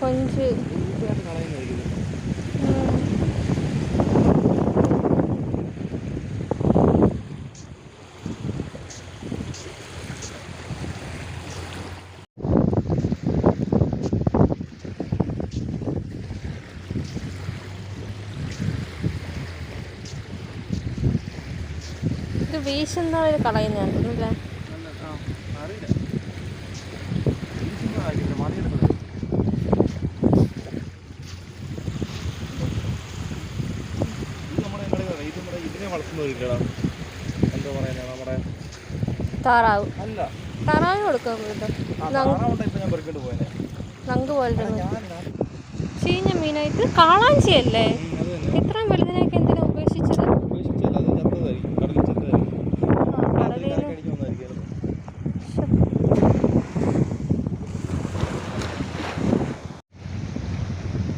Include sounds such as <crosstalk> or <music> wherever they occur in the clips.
കൊഞ്ച് ഇത് വീശുന്ന ഒരു കളയുന്നതാണ് അല്ലേ? വളർത്തുന്നതില്ലടാ എന്താ പറയുന്നത് നമ്മുടെ താറാവ്. അല്ല. താറാവ് കൊടുക്കാൻ നങ്ക് ചീഞ്ഞ മീനായിട്ട് കാളാഞ്ചി അല്ലേ? ഇത്രയും വലുതിനൊക്കെ എന്തിനാ ഉപേക്ഷിച്ചത്?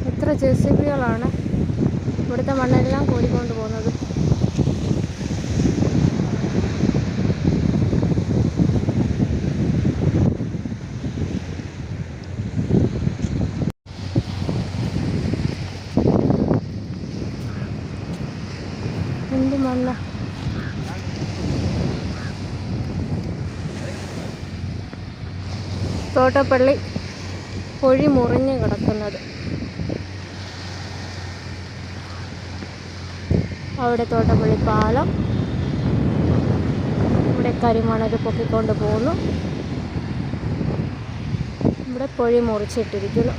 ഇത്ര ജെ സി ബികളാണ് ഇവിടുത്തെ മണ്ണെല്ലാം കൂടിക്കൊണ്ട് പോകുന്നത്. മണ്ണ തോട്ടപ്പള്ളി പൊഴി മുറിഞ്ഞ് കിടക്കുന്നത്. അവിടെ തോട്ടപ്പള്ളി പാലം. ഇവിടെ കരിമണൽ പൊക്കിക്കൊണ്ട് പോകുന്നു ഇവിടെ പൊഴി മുറിച്ചിട്ടിരിക്കുന്നു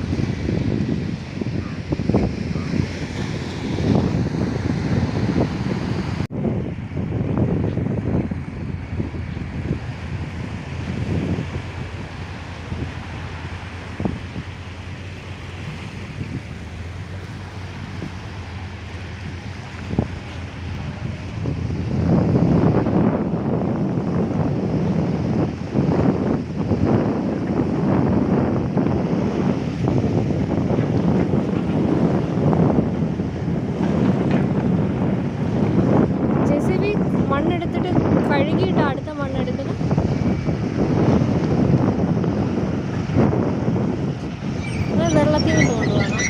ജെ സി ബി മണ്ണെടുത്തിട്ട് കഴുകിയിട്ട് അടുത്ത മണ്ണെടുക്കണം അത് വെള്ളത്തിൽ നിന്ന് കൊണ്ടുപോകണം.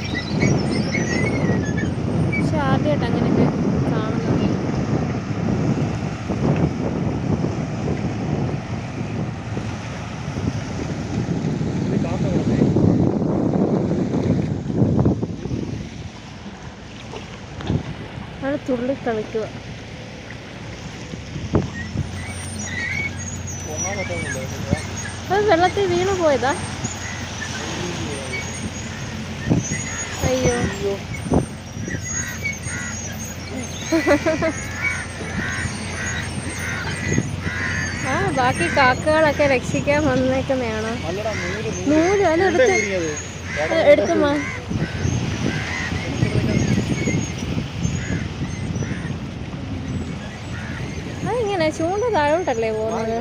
പക്ഷെ ആദ്യമായിട്ട് അങ്ങനെയൊക്കെ കാണുന്നത്. അവിടെ തുള്ളി കളിക്കുക അത് വെള്ളത്തിൽ വീണ് പോയതാ. അയ്യോ. ആ ബാക്കി കാക്കകളൊക്കെ രക്ഷിക്കാൻ വന്നേക്കുന്നതാണോ? നൂൽ അതെടുത്ത് അത് നൂൽ എടുത്ത് കുരുങ്ങിയത്. അത് എടുത്ത് മാ. അതിങ്ങനെ ചൂണ്ട താഴോട്ടല്ലേ പോകുന്നത്?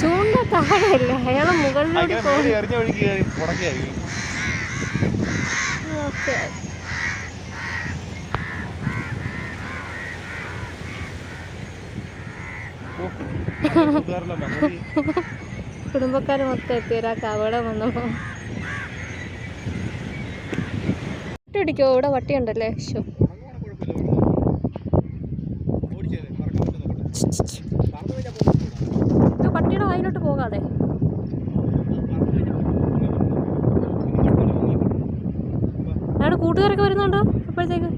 ചൂണ്ട താഴെയല്ലേ? അയാളെ മുകളിലോട്ട് എറിഞ്ഞൊഴുകി പോകും ഓക്കെ. <laughs> കുടുംബക്കാർ മൊത്തം എത്തി ഒരാൾക്ക് അവിടെ വന്നപ്പോ അടിക്കോ ഇവിടെ വട്ടിയുണ്ടല്ലേ? ഷോ വട്ടിയുടെ പട്ടിയുടെ വായിലോട്ട് പോകാതെ. കൂട്ടുകാരൊക്കെ വരുന്നുണ്ടോ എപ്പോഴത്തേക്ക്